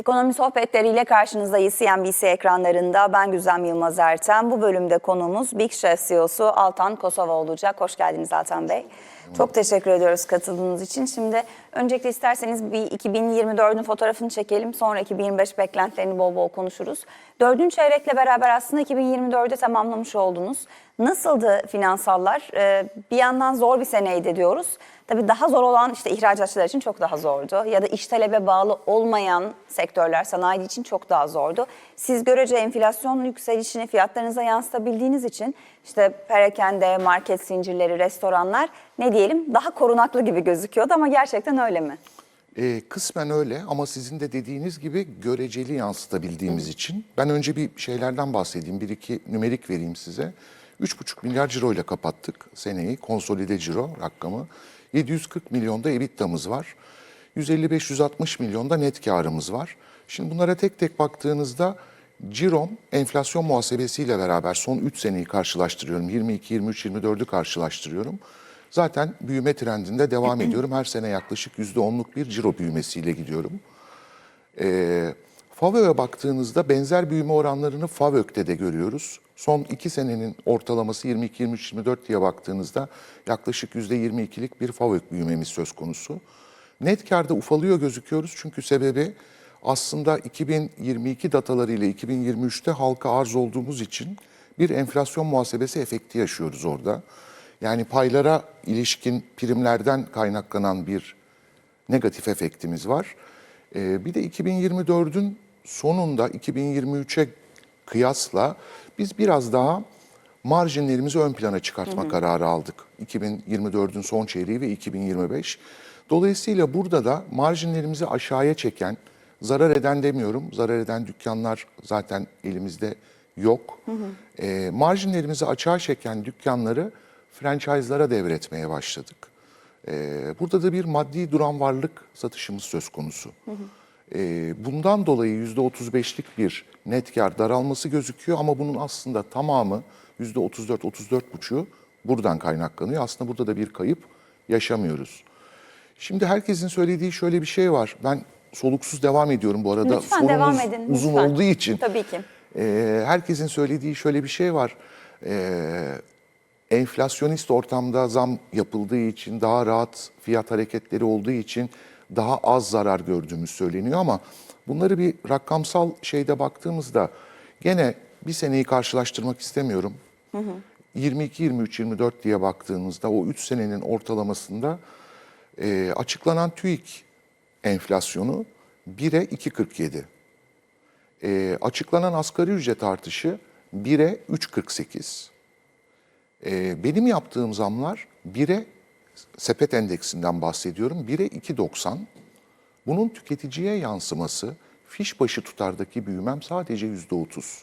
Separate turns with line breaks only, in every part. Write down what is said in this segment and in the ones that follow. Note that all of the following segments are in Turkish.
Ekonomi sohbetleriyle karşınızdayız CNBC ekranlarında. Ben Güzem Yılmaz Ertem. Bu bölümde konuğumuz Big Chef CEO'su Altan Kosova olacak. Hoş geldiniz Altan Bey. Çok teşekkür ediyoruz katıldığınız için. Şimdi öncelikle isterseniz bir 2024'ün fotoğrafını çekelim. Sonra 2025 beklentilerini bol bol konuşuruz. Dördüncü çeyrekle beraber aslında 2024'ü tamamlamış oldunuz. Nasıldı finansallar? Ee, bir yandan zor bir seneydi diyoruz. Tabii daha zor olan işte ihracatçılar için çok daha zordu. Ya da iş talebe bağlı olmayan sektörler, sanayi için çok daha zordu. Siz görece enflasyon yükselişini fiyatlarınıza yansıtabildiğiniz için işte perakende, market zincirleri, restoranlar ne diyelim daha korunaklı gibi gözüküyordu ama gerçekten öyle mi?
E, kısmen öyle ama sizin de dediğiniz gibi göreceli yansıtabildiğimiz için ben önce bir şeylerden bahsedeyim. Bir iki nümerik vereyim size. 3,5 milyar ciro ile kapattık seneyi. Konsolide ciro rakamı. 740 milyonda EBITDA'mız var. 150-560 milyonda net karımız var. Şimdi bunlara tek tek baktığınızda Cirom enflasyon muhasebesiyle beraber son 3 seneyi karşılaştırıyorum. 22, 23, 24'ü karşılaştırıyorum. Zaten büyüme trendinde devam ediyorum. Her sene yaklaşık %10'luk bir ciro büyümesiyle gidiyorum. Ee, FAVÖ'ye baktığınızda benzer büyüme oranlarını FAVÖK'te de görüyoruz. Son iki senenin ortalaması 22, 23, 24 diye baktığınızda yaklaşık %22'lik bir FAVÖK büyümemiz söz konusu. Net karda ufalıyor gözüküyoruz çünkü sebebi aslında 2022 dataları ile 2023'te halka arz olduğumuz için bir enflasyon muhasebesi efekti yaşıyoruz orada. Yani paylara ilişkin primlerden kaynaklanan bir negatif efektimiz var. Ee, bir de 2024'ün sonunda 2023'e kıyasla biz biraz daha marjinlerimizi ön plana çıkartma kararı aldık. 2024'ün son çeyreği ve 2025. Dolayısıyla burada da marjinlerimizi aşağıya çeken, zarar eden demiyorum, zarar eden dükkanlar zaten elimizde yok. Ee, marjinlerimizi açığa çeken dükkanları franchise'lara devretmeye başladık. Ee, burada da bir maddi duran varlık satışımız söz konusu. Ee, bundan dolayı %35'lik bir net kar daralması gözüküyor ama bunun aslında tamamı %34-34,5'u buradan kaynaklanıyor. Aslında burada da bir kayıp yaşamıyoruz. Şimdi herkesin söylediği şöyle bir şey var. Ben soluksuz devam ediyorum bu arada.
Lütfen devam edin,
uzun
lütfen.
olduğu için.
Tabii ki.
Ee, herkesin söylediği şöyle bir şey var. Ee, enflasyonist ortamda zam yapıldığı için, daha rahat fiyat hareketleri olduğu için daha az zarar gördüğümüz söyleniyor ama bunları bir rakamsal şeyde baktığımızda gene bir seneyi karşılaştırmak istemiyorum. 22, 23, 24 diye baktığınızda o 3 senenin ortalamasında e, açıklanan TÜİK enflasyonu 1'e 2.47. E, açıklanan asgari ücret artışı 1'e 3.48. E, benim yaptığım zamlar 1'e sepet endeksinden bahsediyorum 1'e 2.90. Bunun tüketiciye yansıması fiş başı tutardaki büyümem sadece %30.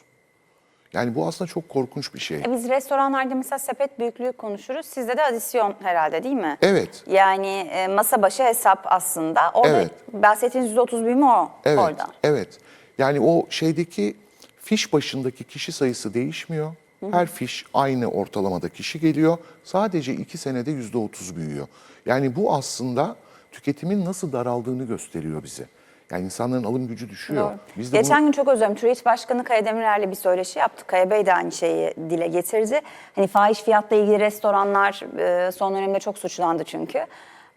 Yani bu aslında çok korkunç bir şey.
E Biz restoranlarda mesela sepet büyüklüğü konuşuruz. Sizde de adisyon herhalde değil mi?
Evet.
Yani e, masa başı hesap aslında. Orada
Evet.
bahsettiğiniz %30 büyüme o
Evet,
orada.
evet. Yani o şeydeki fiş başındaki kişi sayısı değişmiyor. Her fiş aynı ortalamada kişi geliyor. Sadece iki senede yüzde otuz büyüyor. Yani bu aslında tüketimin nasıl daraldığını gösteriyor bize. Yani insanların alım gücü düşüyor.
Doğru.
Biz de
Geçen
bunu-
gün çok özür dilerim. TÜİK Başkanı Kaya Demirer'le bir söyleşi yaptık. Kaya Bey de aynı şeyi dile getirdi. Hani fahiş fiyatla ilgili restoranlar e, son dönemde çok suçlandı çünkü.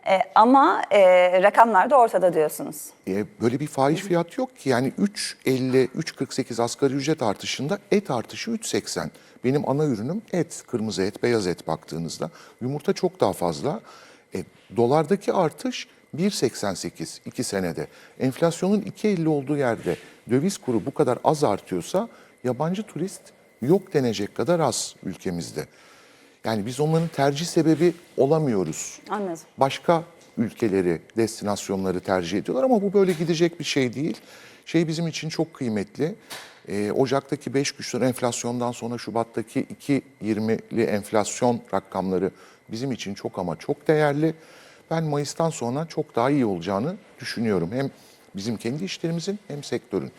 E, ama e, rakamlar da ortada diyorsunuz.
E, böyle bir fahiş fiyat yok ki. Yani 3.50, 3.48 asgari ücret artışında et artışı 3.80. Benim ana ürünüm et, kırmızı et, beyaz et baktığınızda. Yumurta çok daha fazla. E, dolardaki artış 1.88 iki senede. Enflasyonun 2.50 olduğu yerde döviz kuru bu kadar az artıyorsa yabancı turist yok denecek kadar az ülkemizde. Yani biz onların tercih sebebi olamıyoruz
Anladım.
başka ülkeleri, destinasyonları tercih ediyorlar ama bu böyle gidecek bir şey değil. Şey bizim için çok kıymetli. Ee, Ocak'taki 5 güçlü enflasyondan sonra Şubat'taki 2.20'li enflasyon rakamları bizim için çok ama çok değerli. Ben Mayıs'tan sonra çok daha iyi olacağını düşünüyorum. Hem bizim kendi işlerimizin hem sektörün.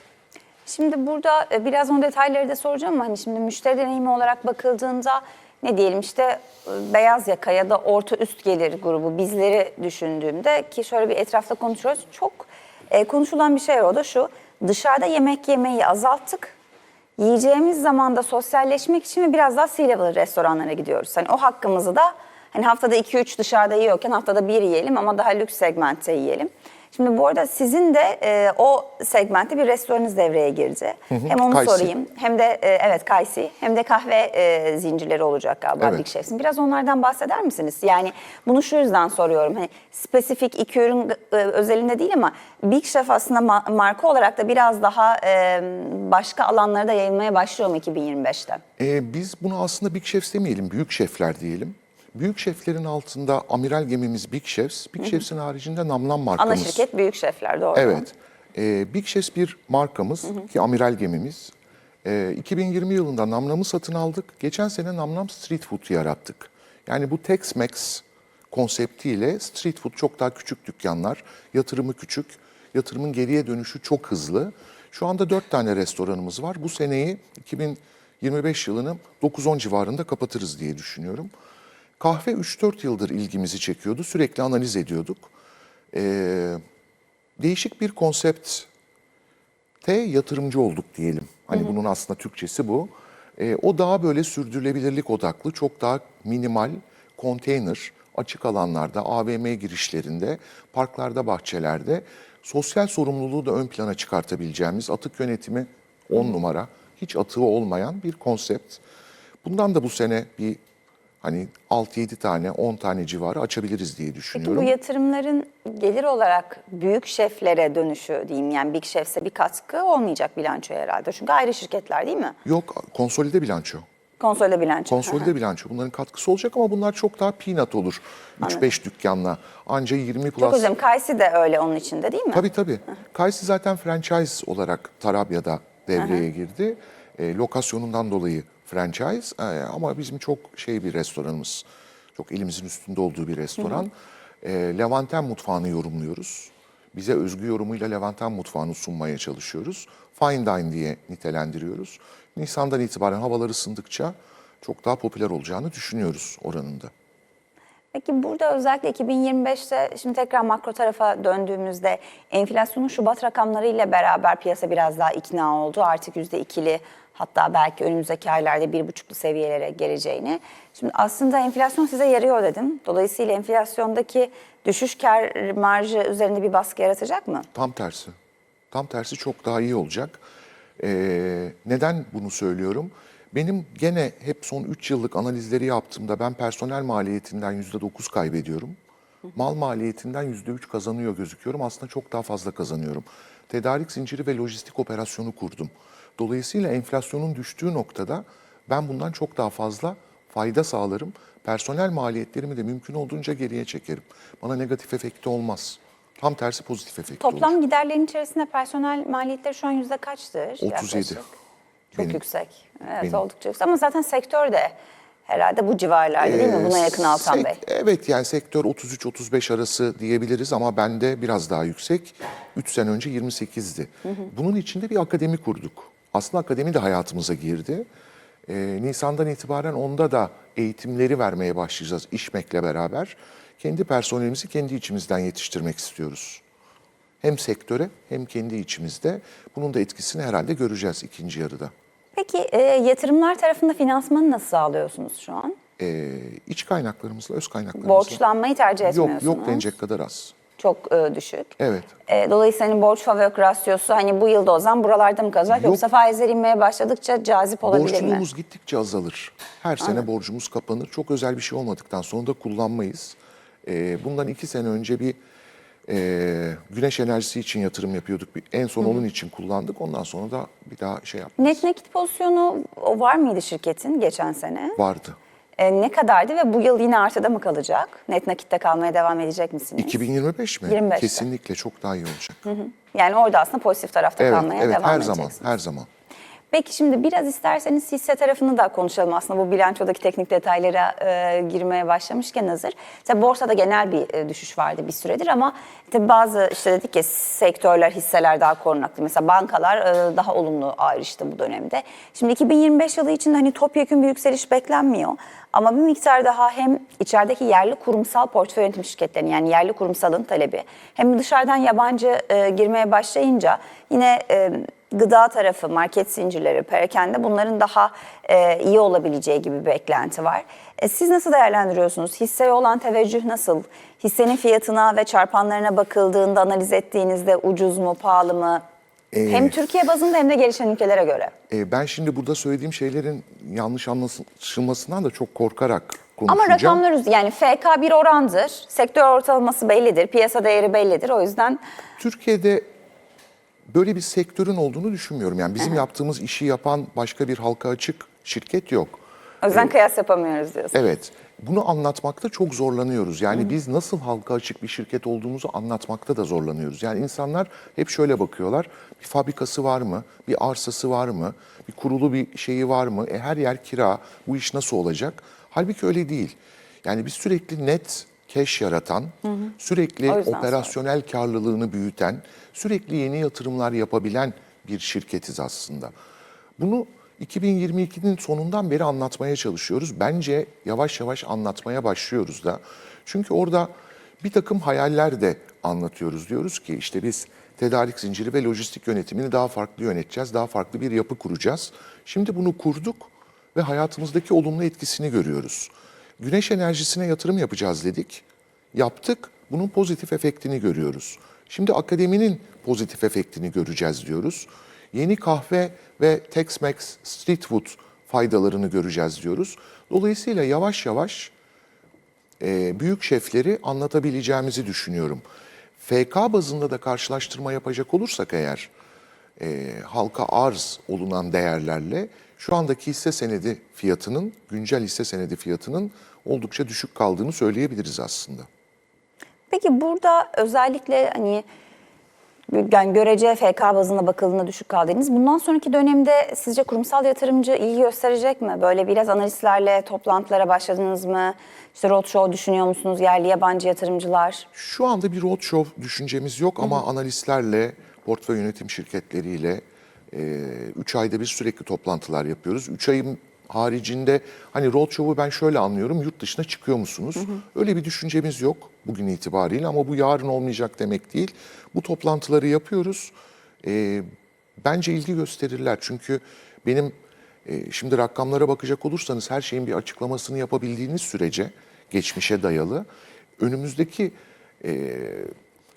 Şimdi burada e, biraz o detayları da soracağım hani şimdi müşteri deneyimi olarak bakıldığında ne diyelim işte e, beyaz yaka ya da orta üst gelir grubu bizleri düşündüğümde ki şöyle bir etrafta konuşuyoruz çok e, konuşulan bir şey var o da şu dışarıda yemek yemeyi azalttık. Yiyeceğimiz zaman da sosyalleşmek için biraz daha C-level restoranlara gidiyoruz. Hani o hakkımızı da hani haftada 2-3 dışarıda yiyorken haftada bir yiyelim ama daha lüks segmentte yiyelim. Şimdi bu arada sizin de e, o segmentte bir restoranınız devreye girdi. Hem onu
Kaysi.
sorayım hem de e, evet Kaysi hem de kahve e, zincirleri olacak galiba
Evet.
Big Chef'in. Biraz onlardan bahseder misiniz? Yani bunu şu yüzden soruyorum. Hani spesifik iki ürün e, özelinde değil ama Big Chef aslında ma- marka olarak da biraz daha e, başka alanlara da yayılmaya başlıyor mu 2025'te?
Ee, biz bunu aslında Big Chefs demeyelim, büyük şefler diyelim. Büyük şeflerin altında amiral gemimiz Big Chefs. Big Chefs'in haricinde Namlan markamız.
Ana şirket büyük şefler doğru.
Evet. Ee, Big Chefs bir markamız ki amiral gemimiz. Ee, 2020 yılında Namlam'ı satın aldık. Geçen sene Namlam Street Food yarattık. Yani bu Tex-Mex konseptiyle street food çok daha küçük dükkanlar, yatırımı küçük, yatırımın geriye dönüşü çok hızlı. Şu anda dört tane restoranımız var. Bu seneyi 2025 yılını 9-10 civarında kapatırız diye düşünüyorum. Kahve 3-4 yıldır ilgimizi çekiyordu. Sürekli analiz ediyorduk. Ee, değişik bir konsepte yatırımcı olduk diyelim. Hani bunun aslında Türkçesi bu. Ee, o daha böyle sürdürülebilirlik odaklı, çok daha minimal, konteyner, açık alanlarda, AVM girişlerinde, parklarda, bahçelerde sosyal sorumluluğu da ön plana çıkartabileceğimiz atık yönetimi 10 numara, hiç atığı olmayan bir konsept. Bundan da bu sene bir hani 6-7 tane, 10 tane civarı açabiliriz diye
Peki
düşünüyorum.
bu yatırımların gelir olarak büyük şeflere dönüşü diyeyim yani Big Chef'se bir katkı olmayacak bilançoya herhalde. Çünkü ayrı şirketler değil mi?
Yok, konsolide bilanço.
Konsolde bilanço.
Konsolide bilanço. Bunların katkısı olacak ama bunlar çok daha peanut olur. 3-5 dükkanla. Anca 20 plus.
Çok özledim. Kaysi de öyle onun içinde değil mi?
Tabii tabii. Kaysi zaten franchise olarak Tarabya'da devreye girdi. E, lokasyonundan dolayı franchise E, ama bizim çok şey bir restoranımız. Çok elimizin üstünde olduğu bir restoran. E, Levanten mutfağını yorumluyoruz. Bize özgü yorumuyla Levanten mutfağını sunmaya çalışıyoruz. Fine dine diye nitelendiriyoruz. Nisan'dan itibaren havalar ısındıkça çok daha popüler olacağını düşünüyoruz oranında.
Peki burada özellikle 2025'te şimdi tekrar makro tarafa döndüğümüzde enflasyonun Şubat rakamlarıyla beraber piyasa biraz daha ikna oldu. Artık %2'li hatta belki önümüzdeki aylarda bir buçuklu seviyelere geleceğini. Şimdi aslında enflasyon size yarıyor dedim. Dolayısıyla enflasyondaki düşüş kar marjı üzerinde bir baskı yaratacak mı?
Tam tersi. Tam tersi çok daha iyi olacak. Ee, neden bunu söylüyorum? Benim gene hep son 3 yıllık analizleri yaptığımda ben personel maliyetinden %9 kaybediyorum. Mal maliyetinden %3 kazanıyor gözüküyorum. Aslında çok daha fazla kazanıyorum. Tedarik zinciri ve lojistik operasyonu kurdum. Dolayısıyla enflasyonun düştüğü noktada ben bundan çok daha fazla fayda sağlarım. Personel maliyetlerimi de mümkün olduğunca geriye çekerim. Bana negatif efekti olmaz. Tam tersi pozitif efekti olur.
Toplam giderlerin içerisinde personel maliyetleri şu an yüzde kaçtır?
37.
yaklaşık? Çok
Benim.
yüksek. Evet
Benim.
oldukça yüksek ama zaten sektör de herhalde bu civarlarda değil mi? Buna yakın Altan Bey.
Evet yani sektör 33-35 arası diyebiliriz ama bende biraz daha yüksek. 3 sene önce 28'di. Bunun içinde bir akademi kurduk. Aslında akademi de hayatımıza girdi. Ee, Nisan'dan itibaren onda da eğitimleri vermeye başlayacağız İşmek'le beraber. Kendi personelimizi kendi içimizden yetiştirmek istiyoruz. Hem sektöre hem kendi içimizde. Bunun da etkisini herhalde göreceğiz ikinci yarıda.
Peki e, yatırımlar tarafında finansmanı nasıl sağlıyorsunuz şu an?
Ee, iç kaynaklarımızla, öz kaynaklarımızla.
Borçlanmayı tercih
Yok,
etmiyorsunuz.
yok denecek kadar az.
Çok e, düşük.
Evet.
E, dolayısıyla hani borç fabrik rasyosu hani bu yılda o zaman buralarda mı kalacak
Yok.
yoksa faizler inmeye başladıkça cazip olabilir mi?
Borçluluğumuz gittikçe azalır. Her sene borcumuz kapanır. Çok özel bir şey olmadıktan sonra da kullanmayız. Ee, bundan iki sene önce bir e, güneş enerjisi için yatırım yapıyorduk. Bir- En son onun için kullandık. Ondan sonra da bir daha şey yaptık.
Net nakit pozisyonu o var mıydı şirketin geçen sene?
Vardı.
E, ne kadardı ve bu yıl yine artıda mı kalacak? Net nakitte kalmaya devam edecek misiniz?
2025 mi?
25'te.
Kesinlikle çok daha iyi olacak.
Yani orada aslında pozitif tarafta
Evet,
kalmaya
evet
devam
her
edeceksiniz.
zaman, her zaman.
Peki şimdi biraz isterseniz hisse tarafını da konuşalım aslında bu bilançodaki teknik detaylara e, girmeye başlamışken hazır. Tabii borsada genel bir e, düşüş vardı bir süredir ama tabii bazı işte dedik ya sektörler, hisseler daha korunaklı. Mesela bankalar e, daha olumlu ayrıştı bu dönemde. Şimdi 2025 yılı için hani topyekun bir yükseliş beklenmiyor. Ama bir miktar daha hem içerideki yerli kurumsal portföy yönetim şirketlerinin yani yerli kurumsalın talebi hem dışarıdan yabancı e, girmeye başlayınca yine e, gıda tarafı, market zincirleri, perakende bunların daha e, iyi olabileceği gibi bir beklenti var. E, siz nasıl değerlendiriyorsunuz? Hisseye olan teveccüh nasıl? Hissenin fiyatına ve çarpanlarına bakıldığında analiz ettiğinizde ucuz mu, pahalı mı? Hem Türkiye bazında hem de gelişen ülkelere göre.
E, ben şimdi burada söylediğim şeylerin yanlış anlaşılmasından da çok korkarak
Ama
konuşacağım.
rakamlar üz- yani FK bir orandır. Sektör ortalaması bellidir. Piyasa değeri bellidir. O yüzden
Türkiye'de böyle bir sektörün olduğunu düşünmüyorum. Yani bizim yaptığımız işi yapan başka bir halka açık şirket yok.
o yüzden kıyas yapamıyoruz diyorsun.
Evet. Bunu anlatmakta çok zorlanıyoruz. Yani biz nasıl halka açık bir şirket olduğumuzu anlatmakta da zorlanıyoruz. Yani insanlar hep şöyle bakıyorlar. Bir fabrikası var mı? Bir arsası var mı? Bir kurulu bir şeyi var mı? E her yer kira. Bu iş nasıl olacak? Halbuki öyle değil. Yani biz sürekli net cash yaratan, sürekli
O yüzden
operasyonel karlılığını büyüten, sürekli yeni yatırımlar yapabilen bir şirketiz aslında. Bunu 2022'nin sonundan beri anlatmaya çalışıyoruz. Bence yavaş yavaş anlatmaya başlıyoruz da. Çünkü orada bir takım hayaller de anlatıyoruz. Diyoruz ki işte biz tedarik zinciri ve lojistik yönetimini daha farklı yöneteceğiz, daha farklı bir yapı kuracağız. Şimdi bunu kurduk ve hayatımızdaki olumlu etkisini görüyoruz. Güneş enerjisine yatırım yapacağız dedik. Yaptık. Bunun pozitif efektini görüyoruz. Şimdi akademinin pozitif efektini göreceğiz diyoruz. Yeni kahve ve Tex-Mex Street Food faydalarını göreceğiz diyoruz. Dolayısıyla yavaş yavaş e, büyük şefleri anlatabileceğimizi düşünüyorum. FK bazında da karşılaştırma yapacak olursak eğer e, halka arz olunan değerlerle şu andaki hisse senedi fiyatının, güncel hisse senedi fiyatının oldukça düşük kaldığını söyleyebiliriz aslında.
Peki burada özellikle hani yani görece FK bazında bakıldığında düşük kaldığınız bundan sonraki dönemde sizce kurumsal yatırımcı ilgi gösterecek mi? Böyle biraz analistlerle toplantılara başladınız mı? İşte roadshow düşünüyor musunuz yerli yabancı yatırımcılar?
Şu anda bir roadshow düşüncemiz yok ama analistlerle, portföy yönetim şirketleriyle 3 ayda bir sürekli toplantılar yapıyoruz. 3 ayın haricinde hani roadshow'u ben şöyle anlıyorum yurt dışına çıkıyor musunuz? Öyle bir düşüncemiz yok bugün itibariyle ama bu yarın olmayacak demek değil. Bu toplantıları yapıyoruz. Ee, bence ilgi gösterirler çünkü benim e, şimdi rakamlara bakacak olursanız her şeyin bir açıklamasını yapabildiğiniz sürece geçmişe dayalı önümüzdeki e,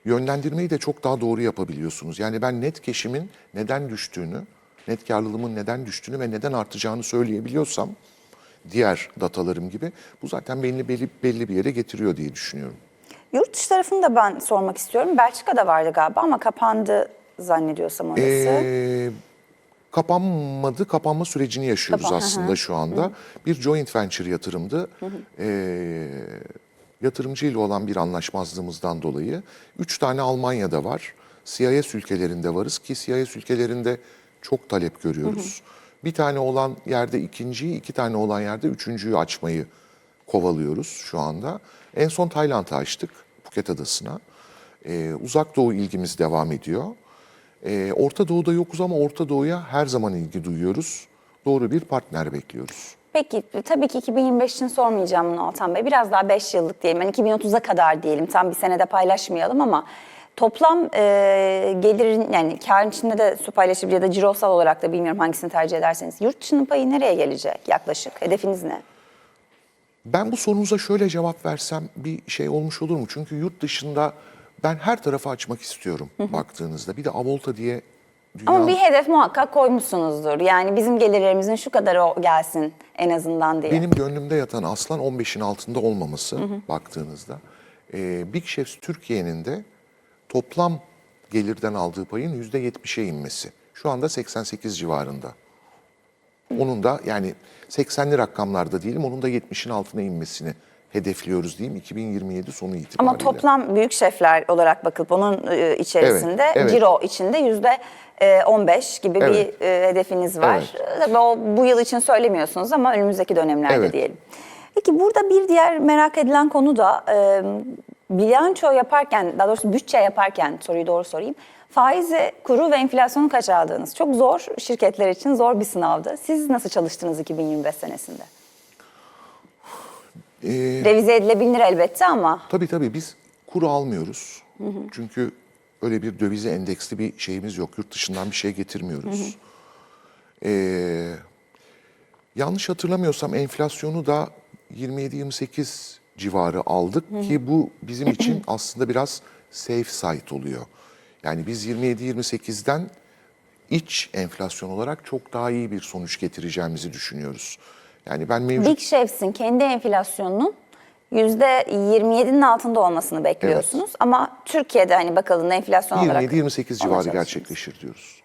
yönlendirmeyi de çok daha doğru yapabiliyorsunuz. Yani ben net keşimin neden düştüğünü, net karlılığımın neden düştüğünü ve neden artacağını söyleyebiliyorsam diğer datalarım gibi bu zaten beni belli, belli bir yere getiriyor diye düşünüyorum.
Yurt dışı tarafını da ben sormak istiyorum. Belçika'da vardı galiba ama kapandı zannediyorsam orası.
Ee, kapanmadı, kapanma sürecini yaşıyoruz
Kapan- hı hı.
aslında şu anda. Bir joint venture yatırımdı. Ee, yatırımcı ile olan bir anlaşmazlığımızdan dolayı. Üç tane Almanya'da var. CIS ülkelerinde varız ki CIS ülkelerinde çok talep görüyoruz. Bir tane olan yerde ikinciyi, iki tane olan yerde üçüncüyü açmayı kovalıyoruz şu anda. En son Tayland'a açtık, Phuket Adası'na. Ee, uzak Doğu ilgimiz devam ediyor. Ee, Orta Doğu'da yokuz ama Orta Doğu'ya her zaman ilgi duyuyoruz. Doğru bir partner bekliyoruz.
Peki tabii ki 2025 için sormayacağım bunu Altan Bey. Biraz daha 5 yıllık diyelim. Yani 2030'a kadar diyelim. Tam bir senede paylaşmayalım ama toplam e, gelirin yani karın içinde de su paylaşıp ya da cirosal olarak da bilmiyorum hangisini tercih ederseniz. Yurt dışının payı nereye gelecek yaklaşık? Hedefiniz ne?
Ben bu sorunuza şöyle cevap versem bir şey olmuş olur mu? Çünkü yurt dışında ben her tarafa açmak istiyorum baktığınızda. Bir de Avolta diye dünya...
Ama bir hedef muhakkak koymuşsunuzdur. Yani bizim gelirlerimizin şu kadarı o- gelsin en azından diye.
Benim gönlümde yatan aslan 15'in altında olmaması baktığınızda. Ee, Big Chefs Türkiye'nin de toplam gelirden aldığı payın %70'e inmesi. Şu anda 88 civarında. Onun da yani 80'li rakamlarda değilim, onun da 70'in altına inmesini hedefliyoruz diyeyim 2027 sonu itibariyle.
Ama toplam büyük şefler olarak bakıp onun e, içerisinde
Evet, evet.
ciro içinde yüzde 15 gibi
Evet.
bir e, hedefiniz var. E, Tabii o bu yıl için söylemiyorsunuz ama önümüzdeki dönemlerde
Evet.
diyelim. Peki burada bir diğer merak edilen konu da e, bilanço yaparken, daha doğrusu bütçe yaparken soruyu doğru sorayım. Faizi, kuru ve enflasyonu kaça aldınız? Çok zor şirketler için zor bir sınavdı. Siz nasıl çalıştınız 2025 senesinde?
Ee,
Revize edilebilir elbette ama
Tabii tabii biz kuru almıyoruz. Çünkü öyle bir dövize endeksli bir şeyimiz yok. Yurt dışından bir şey getirmiyoruz. Ee, yanlış hatırlamıyorsam enflasyonu da 27-28 civarı aldık ki bu bizim için aslında biraz safe side oluyor. Yani biz 27-28'den iç enflasyon olarak çok daha iyi bir sonuç getireceğimizi düşünüyoruz. Yani ben mevcut
Big Chefs'in kendi enflasyonunun %27'nin altında olmasını bekliyorsunuz. Ama Türkiye'de hani bakıldığında enflasyon olarak
27-28
ona
civarı gerçekleşir diyoruz.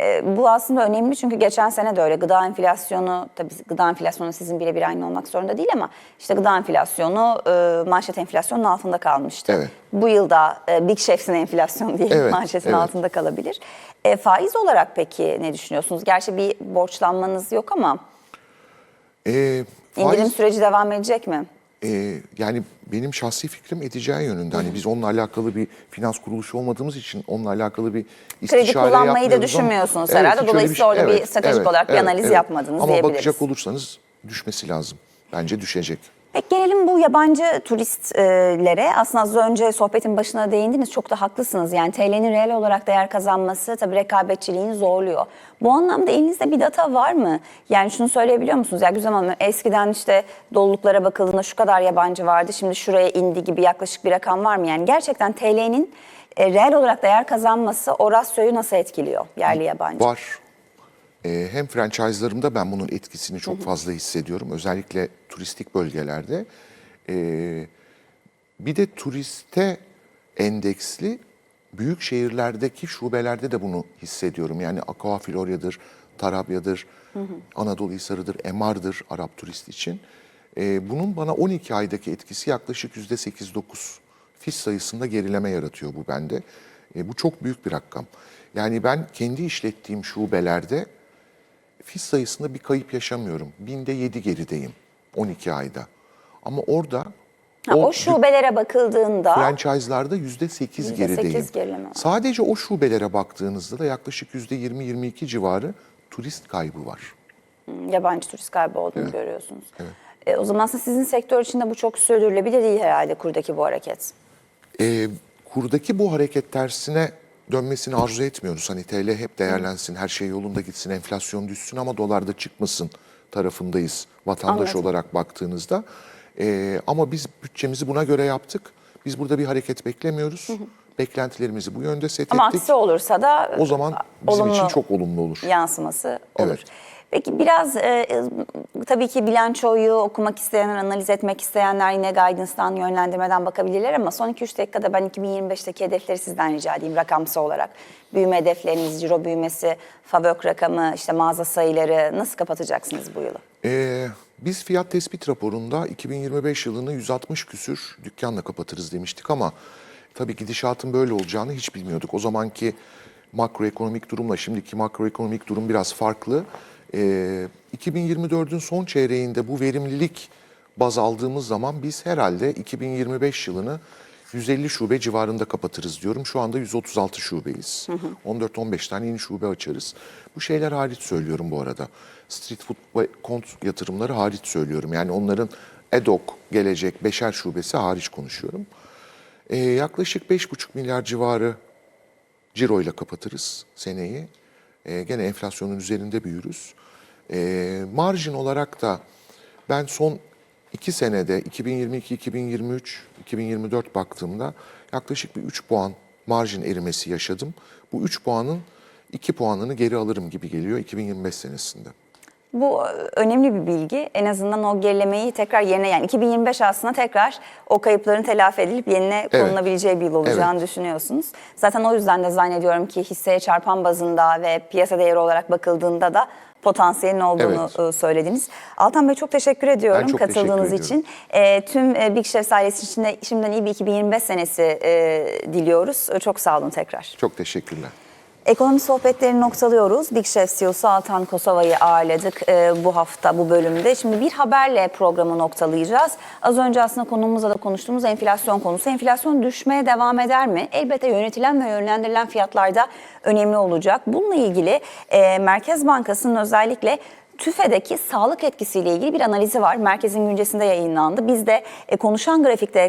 E, bu aslında önemli çünkü geçen sene de öyle gıda enflasyonu tabii gıda enflasyonu sizin birebir aynı olmak zorunda değil ama işte gıda enflasyonu e, manşet enflasyonun altında kalmıştı.
Evet.
Bu yılda e, Big Chefs'in enflasyonu diye
Evet,
manşetin
evet.
altında kalabilir. E, faiz olarak peki ne düşünüyorsunuz? Gerçi bir borçlanmanız yok ama indirim
faiz-
süreci devam edecek mi?
Ee, yani benim şahsi fikrim edeceği yönünde. Hani biz onunla alakalı bir finans kuruluşu olmadığımız için onunla alakalı bir istişare
Kredi kullanmayı da
ama-
düşünmüyorsunuz herhalde.
öyle
Dolayısıyla orada bir stratejik olarak bir analiz yapmadınız
Ama
diyebiliriz.
bakacak olursanız düşmesi lazım. Bence düşecek.
Peki gelelim bu yabancı turistlere. Aslında az önce sohbetin başına değindiniz. Çok da haklısınız. Yani TL'nin reel olarak değer kazanması tabii rekabetçiliğini zorluyor. Bu anlamda elinizde bir data var mı? Yani şunu söyleyebiliyor musunuz? Ya Güzem Hanım eskiden işte doluluklara bakıldığında şu kadar yabancı vardı. Şimdi şuraya indi gibi yaklaşık bir rakam var mı? Yani gerçekten TL'nin e, reel olarak değer kazanması o rasyoyu nasıl etkiliyor yerli yabancı?
Var. Ee, hem franchise'larımda ben bunun etkisini çok fazla hissediyorum. Özellikle turistik bölgelerde. Ee, bir de turiste endeksli büyük şehirlerdeki şubelerde de bunu hissediyorum. Yani Aqua Florya'dır, Tarabya'dır, Anadolu Hisarı'dır, MR'dır Arap turist için. Ee, bunun bana 12 aydaki etkisi yaklaşık %8-9 fiş sayısında gerileme yaratıyor bu bende. Bu çok büyük bir rakam. Yani ben kendi işlettiğim şubelerde fiş sayısında bir kayıp yaşamıyorum. Binde 7 gerideyim 12 ayda. Ama orada
Ha, o şubelere bakıldığında
franchise'larda yüzde sekiz
%8
gerideyim.
gerileme.
Sadece o şubelere baktığınızda da yaklaşık yüzde 20-22 civarı turist kaybı var.
yabancı turist kaybı olduğunu görüyorsunuz. E, o zaman sizin sektör içinde bu çok sürdürülebilir değil herhalde kurdaki bu hareket.
Ee, kurdaki bu hareket tersine dönmesini arzu etmiyoruz. Hani TL hep değerlensin, her şey yolunda gitsin, enflasyon düşsün ama dolarda çıkmasın tarafındayız vatandaş
Anladım.
olarak baktığınızda. Ee, ama biz bütçemizi buna göre yaptık. Biz burada bir hareket beklemiyoruz. Beklentilerimizi bu yönde set
Ama
ettik.
aksi olursa da
O zaman bizim için çok olumlu olur.
yansıması olur.
Evet.
Peki biraz e, e, tabii ki bilançoyu okumak isteyenler, analiz etmek isteyenler yine guidance'dan, yönlendirmeden bakabilirler ama son 2-3 dakikada ben 2025'teki hedefleri sizden rica edeyim rakamsal olarak. Büyüme hedefleriniz, ciro büyümesi, FAVÖK rakamı, işte mağaza sayıları nasıl kapatacaksınız bu yılı?
Ee, biz fiyat tespit raporunda 2025 yılını 160 küsür dükkanla kapatırız demiştik ama tabii gidişatın böyle olacağını hiç bilmiyorduk. O zamanki makroekonomik durumla şimdiki makroekonomik durum biraz farklı. Ee, 2024'ün son çeyreğinde bu verimlilik baz aldığımız zaman biz herhalde 2025 yılını 150 şube civarında kapatırız diyorum. Şu anda 136 şubeyiz. 14-15 tane yeni şube açarız. Bu şeyler hariç söylüyorum bu arada. Street food ve kont yatırımları hariç söylüyorum. Yani onların EDOK gelecek beşer şubesi hariç konuşuyorum. Ee, yaklaşık 5,5 milyar civarı ciro ile kapatırız seneyi. Ee, gene enflasyonun üzerinde büyürüz. Ee, marjin olarak da ben son iki senede 2022, 2023, 2024 baktığımda yaklaşık bir 3 puan marjin erimesi yaşadım. Bu 3 puanın 2 puanını geri alırım gibi geliyor 2025 senesinde.
Bu önemli bir bilgi. En azından o gerilemeyi tekrar yerine yani 2025 aslında tekrar o kayıpların telafi edilip yerine
Evet.
konulabileceği bir yıl olacağını düşünüyorsunuz. Zaten o yüzden de zannediyorum ki hisseye çarpan bazında ve piyasa değeri olarak bakıldığında da potansiyelin olduğunu
Evet.
e, söylediniz. Altan Bey çok teşekkür ediyorum
Ben çok teşekkür
katıldığınız
ediyorum.
için. E, tüm Big Chef ailesi için de şimdiden iyi bir 2025 senesi e, diliyoruz. Çok sağ olun tekrar.
Çok teşekkürler.
Ekonomi sohbetlerini noktalıyoruz. Big Chef CEO'su Altan Kosova'yı ağırladık e, bu hafta bu bölümde. Şimdi bir haberle programı noktalayacağız. Az önce aslında konumuzla da konuştuğumuz enflasyon konusu. Enflasyon düşmeye devam eder mi? Elbette yönetilen ve yönlendirilen fiyatlarda önemli olacak. Bununla ilgili e, Merkez Bankası'nın özellikle TÜFE'deki sağlık etkisiyle ilgili bir analizi var. Merkezin güncesinde yayınlandı. Biz de e, konuşan grafikte